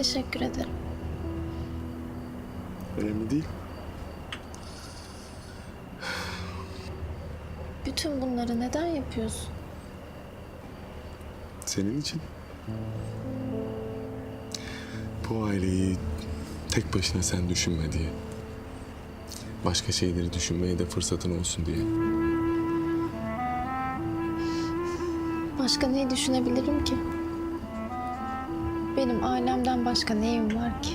Teşekkür ederim. Önemli değil. Bütün bunları neden yapıyorsun? Senin için. Bu aileyi tek başına sen düşünme diye. Başka şeyleri düşünmeye de fırsatın olsun diye. Başka neyi düşünebilirim ki? Benim ailemden başka neyim var ki?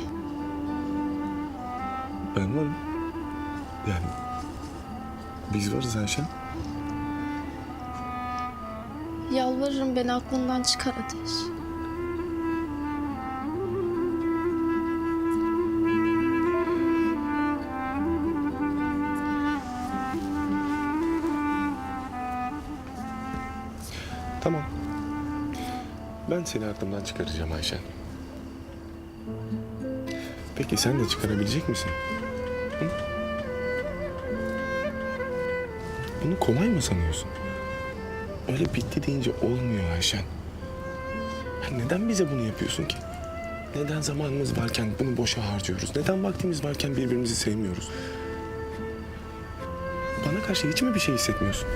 Ben varım. Yani biz varız Ayşen. Yalvarırım beni aklından çıkar Ateş. Tamam. Ben seni aklımdan çıkaracağım Ayşen. Peki sen de çıkarabilecek misin? Hı? Bunu kolay mı sanıyorsun? Öyle bitti deyince olmuyor Ayşen. Neden bize bunu yapıyorsun ki? Neden zamanımız varken bunu boşa harcıyoruz? Neden vaktimiz varken birbirimizi sevmiyoruz? Bana karşı hiç mi bir şey hissetmiyorsun?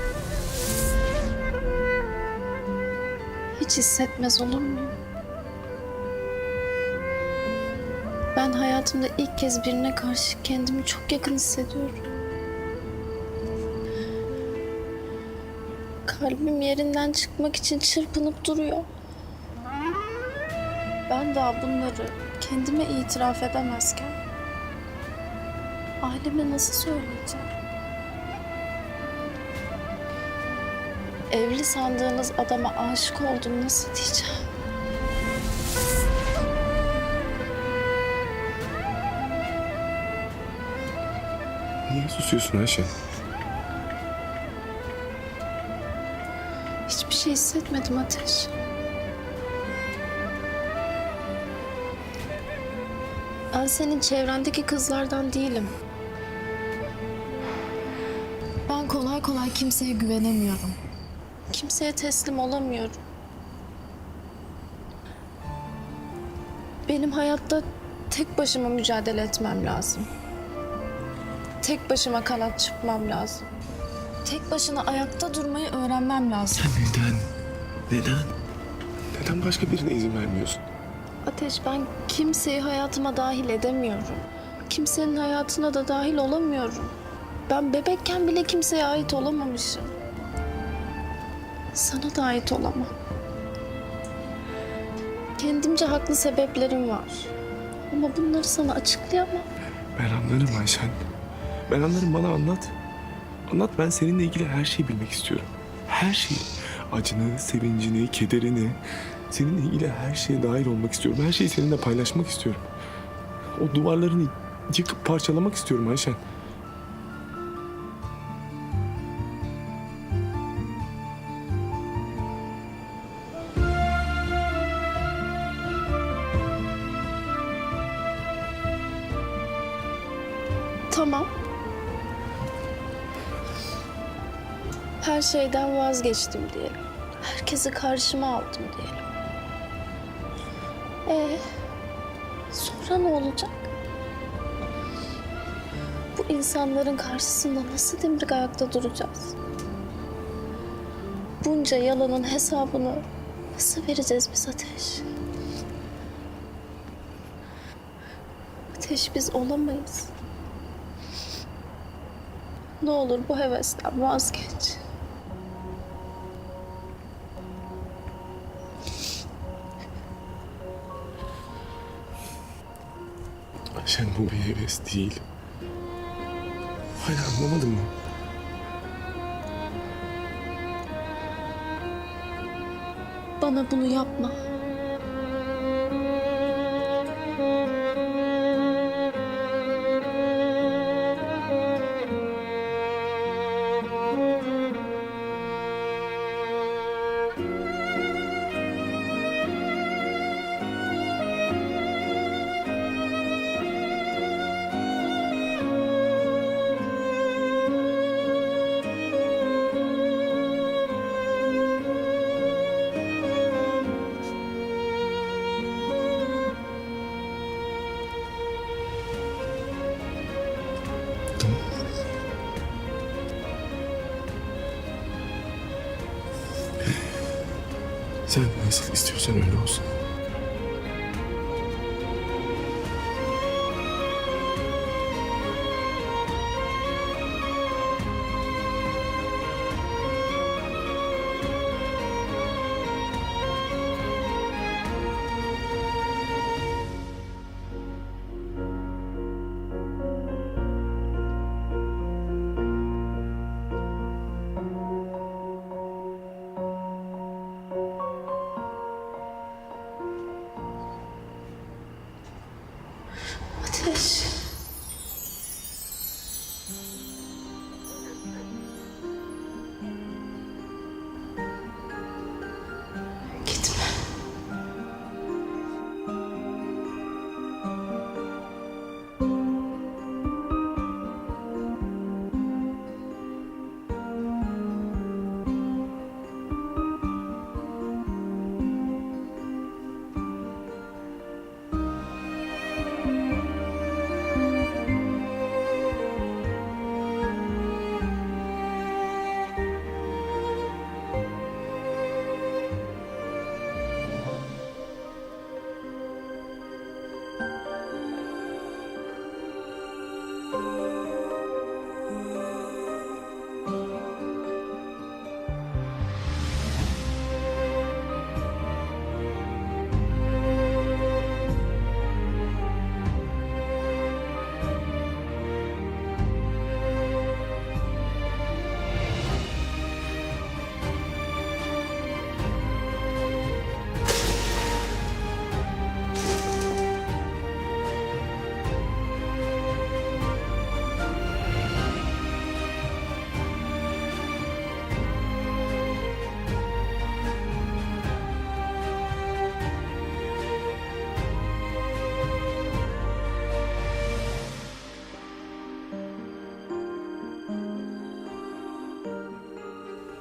Hiç hissetmez olur muyum? Ben hayatımda ilk kez birine karşı kendimi çok yakın hissediyorum. Kalbim yerinden çıkmak için çırpınıp duruyor. Ben daha bunları kendime itiraf edemezken aileme nasıl söyleyeceğim? Evli sandığınız adama aşık oldum nasıl diyeceğim? Niye susuyorsun Ayşen? Hiçbir şey hissetmedim Ateş. Ben senin çevrendeki kızlardan değilim. Ben kolay kolay kimseye güvenemiyorum. Kimseye teslim olamıyorum. Benim hayatta tek başıma mücadele etmem lazım. Tek başıma kanat çırpmam lazım. Tek başına ayakta durmayı öğrenmem lazım. Neden? Neden? Neden başka birine izin vermiyorsun? Ateş ben kimseyi hayatıma dahil edemiyorum. Kimsenin hayatına da dahil olamıyorum. Ben bebekken bile kimseye ait olamamışım. Sana da ait olamam. Kendimce haklı sebeplerim var. Ama bunları sana açıklayamam. Ben anlarım Ayşen. Ben anlarım bana anlat. Anlat ben seninle ilgili her şeyi bilmek istiyorum. Her şeyi. Acını, sevincini, kederini. Seninle ilgili her şeye dahil olmak istiyorum. Her şeyi seninle paylaşmak istiyorum. O duvarlarını yıkıp parçalamak istiyorum Ayşen. Tamam. Her şeyden vazgeçtim diyelim. Herkesi karşıma aldım diyelim. Ee, sonra ne olacak? Bu insanların karşısında nasıl dimdik ayakta duracağız? Bunca yalanın hesabını nasıl vereceğiz biz Ateş? Ateş biz olamayız. Ne olur bu hevesten vazgeç. Ayşen bu bir heves değil. Hala anlamadın mı? Bana bunu yapma. Sen nasıl istiyorsan öyle olsun.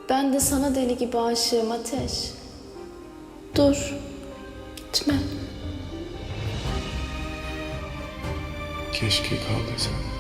Ben de sana deli gibi aşığım Ateş. Dur. Gitme. Keşke kaldıysan.